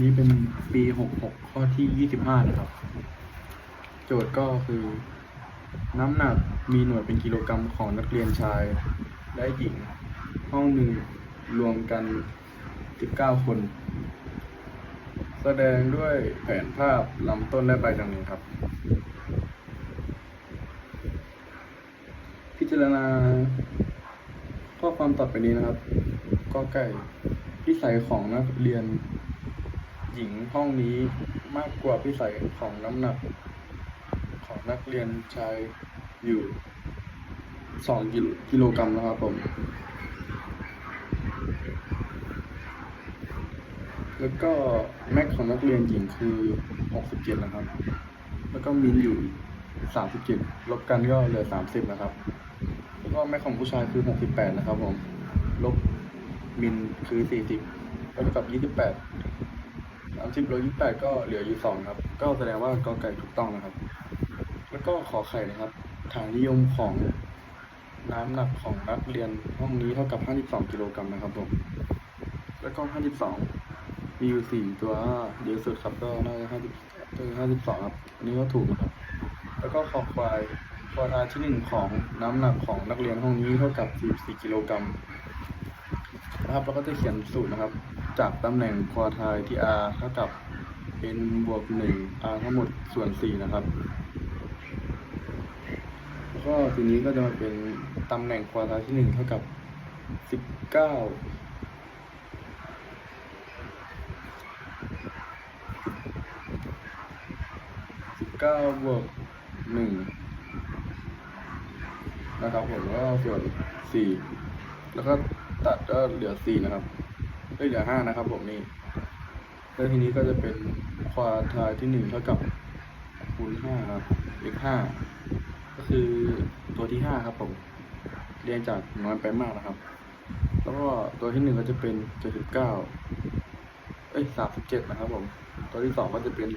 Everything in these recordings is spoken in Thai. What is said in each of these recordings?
นี้เป็นปี66ข้อที่25นะครับ โจทย์ก็คือ น้ำหนักมีหน่วยเป็นกิโลกรัมของนักเรียนชาย และหญิง ห้องหนึ่งรวมกัน19คน แสดงด้วยแผนภาพลำต้นและใบดังนี้ครับ พิจารณา ข้อความต่อไปนี้นะครับ ก็ไก่พิสัยของนักเรียน หญิงห้องนี้มากกว่าพิสัยของน้ำหนัก ของนักเรียนชายอยู่สองกิโลกิโลกรัมนะครับผม แล้วก็แม็กของนักเรียนหญิงคือ67นะครับ แล้วก็มินอยู่37ลบกันก็เหลือ30นะครับ แล้วก็แม็กของผู้ชายคือ68นะครับผม ลบมินคือ40แล้วกับ28 30ลบ28 ก็เหลืออยู่ 2 ครับ ก็แสดงว่ากอไก่ถูกต้องนะครับ แล้วก็ขอไข่นะครับ ฐานนิยมของน้ำหนักของนักเรียนห้องนี้เท่ากับ 52 กิโลกรัมนะครับผม แล้วก็ 52 มีอยู่ 4 ตัวเยอะสุดครับก็น่าจะ50คือ52 ครับ อันนี้ก็ถูกครับ แล้วก็คอควายควอายที่หนึ่งของน้ำหนักของนักเรียนห้องนี้เท่ากับ 44 กิโลกรัมนะครับ แล้วก็จะเขียนสูตรนะครับ จากตำแหน่งควอทายที่ r เท่ากับ n บวก 1 r ทั้งหมดส่วน 4 นะครับแล้วก็ทีนี้ก็จะมาเป็นตำแหน่งควอทายที่หนึ่งเท่ากับ 19 19บวก1นะครับผมแล้วก็ส่วน 4 แล้วก็ตัดก็เหลือ 4 นะครับ ได้ยเหลือ5นะครับผมนี่แล้วทีนี้ก็จะเป็นควาทายที่1เท่ากับคูณ5ครับเลข5ก็คือตัวที่5ครับผม เรียงจากน้อยไปมากนะครับ แล้วก็ตัวที่1ก็จะเป็น79เก้าเอ้ย37นะครับผม ตัวที่2ก็จะเป็น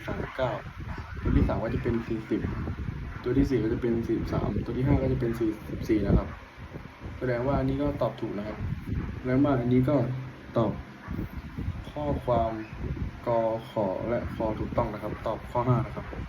39ตัวที่3ก็จะเป็น40ตัวที่4ก็จะเป็น43ตัวที่5ก็จะเป็น44นะครับ แสดงว่าอันนี้ก็ตอบถูกนะครับแล้วมาอันนี้ก็ ตอบ ข้อความกอขอและคอถูกต้องนะครับ ตอบข้อ5นะครับผม